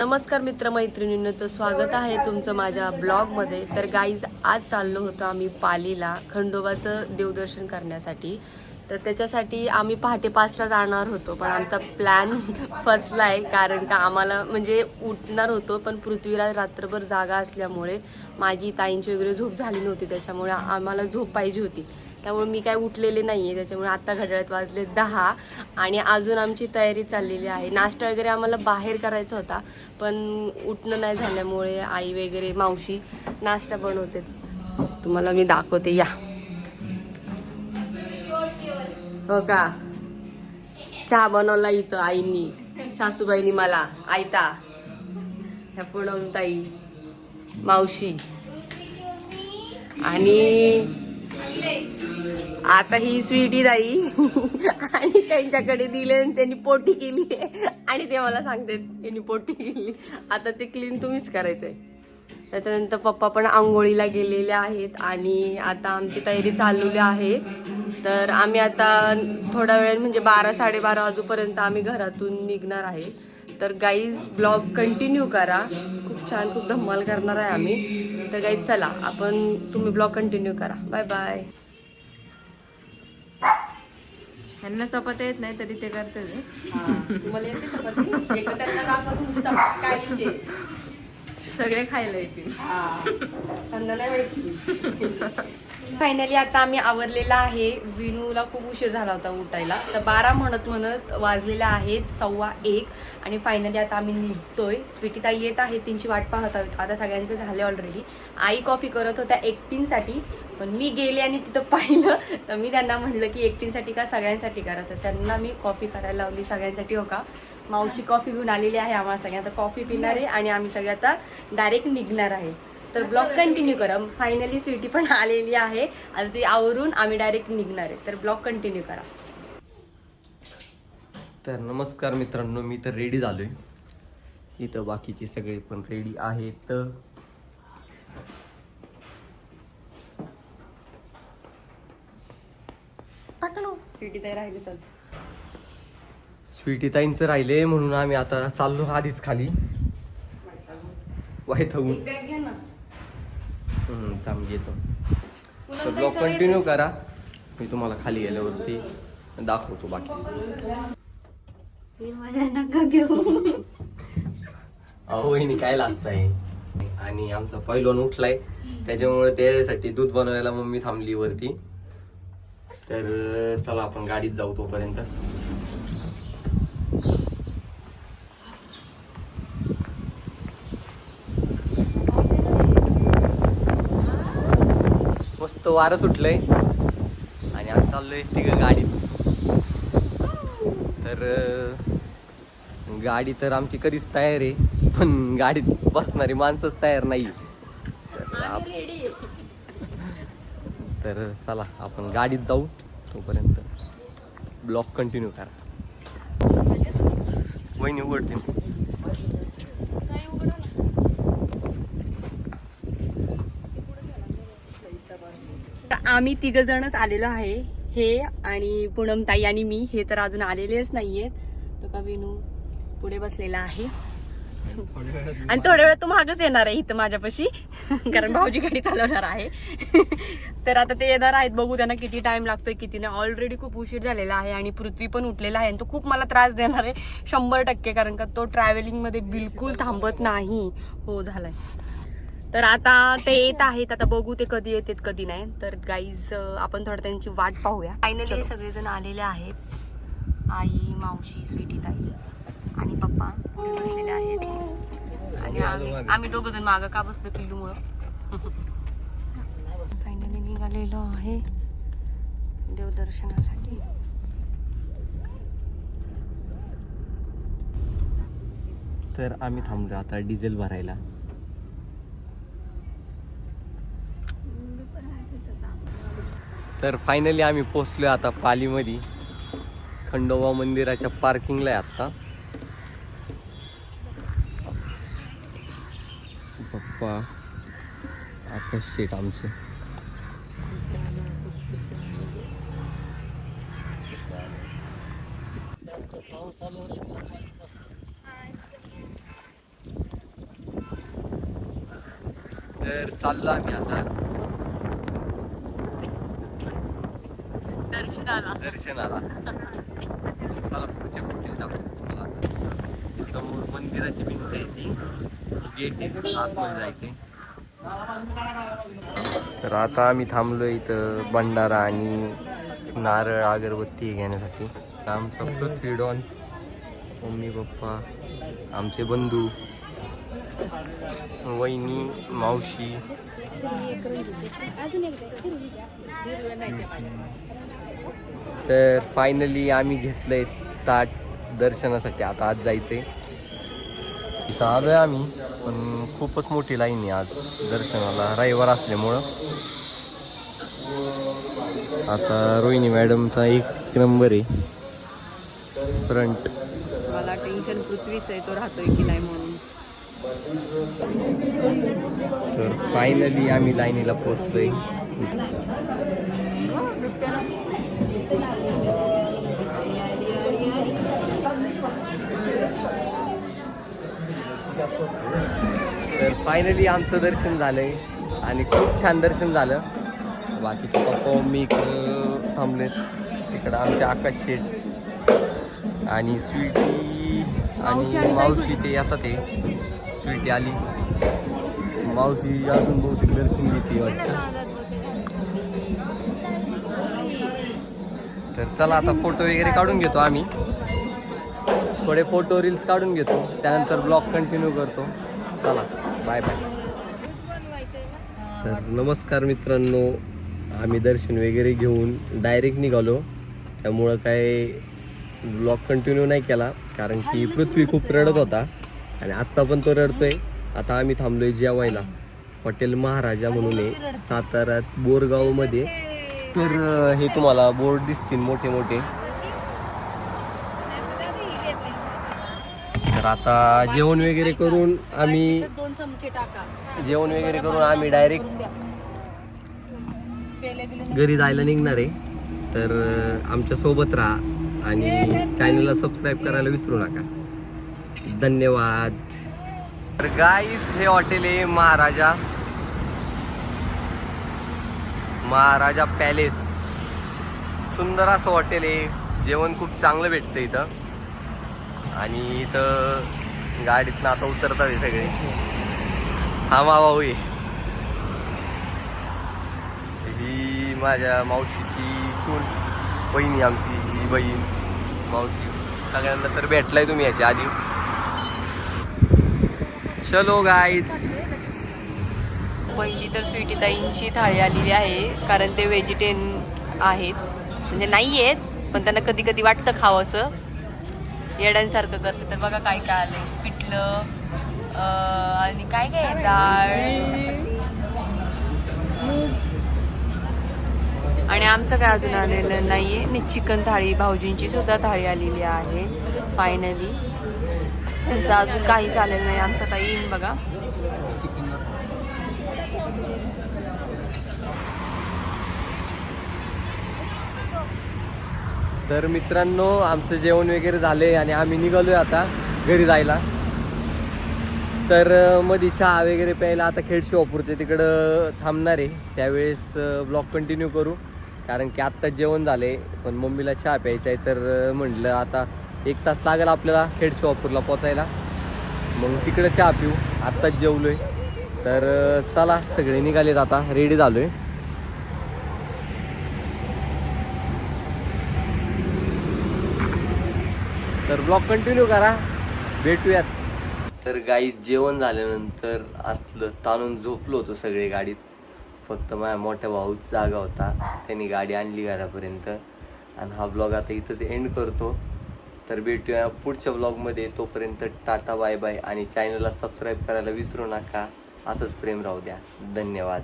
नमस्कार मित्रमैत्रिणींनो तर स्वागत आहे तुमचं माझ्या ब्लॉगमध्ये. तर गाईज आज चाललो होतो आम्ही पालीला खंडोबाचं देवदर्शन करण्यासाठी. तर त्याच्यासाठी आम्ही पहाटे पाचला जाणार होतो पण आमचा प्लॅन फसला आहे कारण का आम्हाला म्हणजे उठणार होतो पण पृथ्वीला रात्रभर जागा असल्यामुळे माझी ताईंची वगैरे झोप झाली नव्हती त्याच्यामुळे आम्हाला झोप पाहिजे होती. त्यामुळे मी काय उठलेले नाही आहे त्याच्यामुळे आत्ता घड्याळात वाजले दहा आणि अजून आमची तयारी चाललेली आहे. नाश्ता वगैरे आम्हाला बाहेर करायचा होता पण उठणं नाही झाल्यामुळे आई वगैरे मावशी नाश्ता बनवते तुम्हाला मी दाखवते या. हो का? चहा बनवला इथं आईनी सासूबाईनी मला. आयता ह्या पुणमताई मावशी. आणि आता ही स्वीटी जाई आणि त्यांच्याकडे दिले आणि त्यांनी पोटी केली आणि ते मला सांगते त्यांनी पोटी केली. आता ते क्लीन तुम्हीच करायचंय. त्याच्यानंतर पप्पा पण आंघोळीला गेलेले आहेत आणि आता आमची तयारी चाललेली आहे. तर आम्ही आता थोडा वेळ म्हणजे बारा साडेबारा वाजूपर्यंत आम्ही घरातून निघणार आहे. तर गाईज ब्लॉग कंटिन्यू करा. खूप छान खूप धम्माल करणार आहे आम्ही. तर गाईज चला आपण तुम्ही ब्लॉग कंटिन्यू करा. बाय बाय ह्यांना चपात्या येत नाही तरी ते करते सगळे खायला येतील. त्यांना नाही माहिती. फायनली आता आम्ही आवरलेला आहे. विनूला खूप उशीर झाला होता उठायला. तर बारा म्हणत म्हणत वाजलेल्या आहेत सव्वा एक. आणि फायनली आता आम्ही निघतोय. स्वीटी ताई येत आहे. त्यांची वाट पाहत आहोत. आता सगळ्यांचे झाले ऑलरेडी आई कॉफी करत होत्या एकटींसाठी. पण मी गेले आणि तिथं पाहिलं. तर मी त्यांना म्हणलं की एकटींसाठी का सगळ्यांसाठी करा. तर त्यांना मी कॉफी करायला लावली सगळ्यांसाठी हो का? मावशी कॉफी घेऊन आलेली आहे आम्हाला सगळ्या आता कॉफी पिणार आहे आणि आम्ही सगळे आता डायरेक्ट निघणार आहे. तर ब्लॉग कंटिन्यू करा. फायनली स्वीटी पण आलेली आहे. आता ती आवरून आम्ही डायरेक्ट निघणार आहे. तर ब्लॉग कंटिन्यू करा. तर नमस्कार मित्रांनो मी तर रेडी झालोय. इथं बाकीचे सगळे पण रेडी आहेत. स्वीटी तर ताईंचं राहिले म्हणून आम्ही आता चाललो आधीच खाली. वाईट होऊन. थांब घेतो तर ब्लॉग कंटिन्यू करा. मी तुम्हाला खाली गेल्यावरती दाखवतो बाकी. अहो वहिनी काय लाजताय? आणि आमचा पहिलवान उठलाय. त्याच्यामुळे त्यासाठी दूध बनवायला मम्मी थांबली वरती. तर चला आपण गाडीत जाऊ तोपर्यंत. वारं सुटलंय. आणि आता चाललोय तिघ गाडीत. तर गाडी तर आमची कधीच तयार आहे पण गाडीत बसणारी माणसंच तयार नाही. तर आप- तर चला आपण गाडीत जाऊ तोपर्यंत. ब्लॉक कंटिन्यू करा. वहिनी उघडते. आम्ही तिघ जणच आलेलो आहे हे आणि पूनम ताई आणि मी हे तर अजून आलेलेच नाहीयेत. तो का विनू पुढे बसलेला आहे. आणि थोड्या वेळात तो मागच येणार आहे इथं माझ्यापाशी कारण भाऊजी गाडी चालवणार आहे. तर आता ते येणार आहेत बघू त्यांना किती टाइम लागतोय किती नाही ऑलरेडी खूप उशीर झालेला आहे आणि पृथ्वी पण उठलेला आहे आणि तो खूप मला त्रास देणार आहे शंभर टक्के कारण का तो ट्रॅव्हलिंगमध्ये बिलकुल थांबत नाही. हो झालाय. तर आता ते येत आहेत आता बघू ते कधी येतात कधी नाही. तर गाईज आपण थोडं त्यांची वाट पाहूया. फायनली सगळेजण आलेले आहेत. आई मावशी स्वीटी ताई आणि पप्पा बसलेले आहेत. आणि आम्ही आम्ही दोघ जण मागं का बसलो पिल्लूमुळं? फायनली निघालेलो आहे देवदर्शनासाठी. तर आम्ही थांबलो आता डिझेल भरायला. तर फायनली आम्ही पोचलो आता पालीमध्ये. खंडोबा मंदिराच्या पार्किंगला आहे आत्ता. पप्पा आकाश शेट आमचं. तर चाललो आम्ही आता. दर्शनाला. दर्शनाला. चला पुढच्या कुठे तुम्हाला आता. समोर मंदिराची भिंत आहे ती. गेट आहे आतमध्ये जायचंय. तर आता आम्ही थांबलो इथं भंडारा आणि नारळ अगरबत्ती घेण्यासाठी. आमचा पृथ्वी डॉन मम्मी पप्पा आमचे बंधू वहिनी मावशी. तर फायनली आम्ही घेतलंय ताट दर्शनासाठी. आता आज जायचंय. इथं आलोय आम्ही पण खूपच मोठी लाईन आहे आज दर्शनाला. रविवार असल्यामुळं. आता रोहिणी मॅडमचा एक नंबर आहे. फ्रंट मला टेन्शन पृथ्वीच आहे तो राहतोय की नाही म्हणून. तर फायनली आम्ही लाईनीला पोहोचलोय. तर फायनली आमचं दर्शन झालंय. आणि खूप छान दर्शन झालं. बाकीचे पप्पा मम्मी इकडं थांबलेत. तिकडं आमचे आकाश शेठ आणि स्वीटी आणि मावशी ते येतात ते स्वीटी आली. मावशी अजून बहुतेक दर्शन घेते वाटतं. तर चला आता फोटो वगैरे काढून घेतो आम्ही. थोडे फोटो रील्स काढून घेतो. त्यानंतर ब्लॉग कंटिन्यू करतो. चला बाय बाय तर नमस्कार मित्रांनो आम्ही दर्शन वगैरे घेऊन डायरेक्ट निघालो. त्यामुळं काय ब्लॉग कंटिन्यू नाही केला कारण की पृथ्वी खूप रडत होता. आणि आत्ता पण तो रडतोय. आता आम्ही थांबलोय जेवायला. हॉटेल महाराजा म्हणून आहे साताऱ्यात बोरगावमध्ये. तर हे तुम्हाला बोर्ड दिसतील मोठे मोठे तर आता जेवण वगैरे करून आम्ही दोन चमचे टाका. जेवण वगैरे करून आम्ही डायरेक्ट घरी जायला निघणार आहे. तर आमच्यासोबत राहा आणि चॅनलला सबस्क्राईब करायला विसरू नका. धन्यवाद. तर गाईज हे हॉटेल आहे महाराजा. महाराजा पॅलेस सुंदर असं हॉटेल आहे. जेवण खूप चांगलं भेटतं इथं. आणि इथं गाडीतनं आता उतरतात हे सगळे. हा मावा होई ही माझ्या मावशीची सून बहिणी आमची ही बहीण मावशी. सगळ्यांना तर भेटलाय तुम्ही याच्या आधी. चलो गाईज पहिली तर स्वीटीताईंची थाळी आलेली आहे कारण ते व्हेजिटेरियन आहेत. म्हणजे नाही आहेत पण त्यांना कधी कधी वाटतं खावं असं येड्यांसारखं करते. तर बघा काय काय आलंय. पिठलं आणि काय काय आहे? डाळ. आणि आमचं काय अजून आलेलं नाहीये. आणि चिकन थाळी भाऊजींची सुद्धा थाळी आलेली आहे. फायनली त्यांचं अजून काही चालेलं नाही. आमचं काही येईन बघा. तर मित्रांनो आमचं जेवण वगैरे झाले आणि आम्ही निघालोय आता घरी जायला. तर मधी मध्ये चहा वगैरे प्यायला आता खेड शिवापूरच्या तिकडं थांबणार आहे. त्यावेळेस ब्लॉग कंटिन्यू करू. कारण की आत्ता जेवण झाले पण मम्मीला चहा प्यायचा आहे तर म्हटलं आता एक तास लागेल आपल्याला खेड शिवापूरला पोचायला. मग तिकडं चहा पिऊ. आत्ताच जेवलोय. तर चला सगळे निघालेत आता. रेडी झालोय. तर ब्लॉग कंटिन्यू करा. भेटूयात. तर गाई जेवण झाल्यानंतर असलं ताणून झोपलो होतो सगळे गाडीत. फक्त माझ्या मोठ्या भाऊच जागा होता. त्यांनी गाडी आणली घरापर्यंत. आणि हा ब्लॉग आता इथंच एंड करतो. तर भेटूया पुढच्या ब्लॉगमध्ये तोपर्यंत टाटा बाय बाय आणि चॅनलला सबस्क्राईब करायला विसरू नका. असंच प्रेम राहू द्या. धन्यवाद.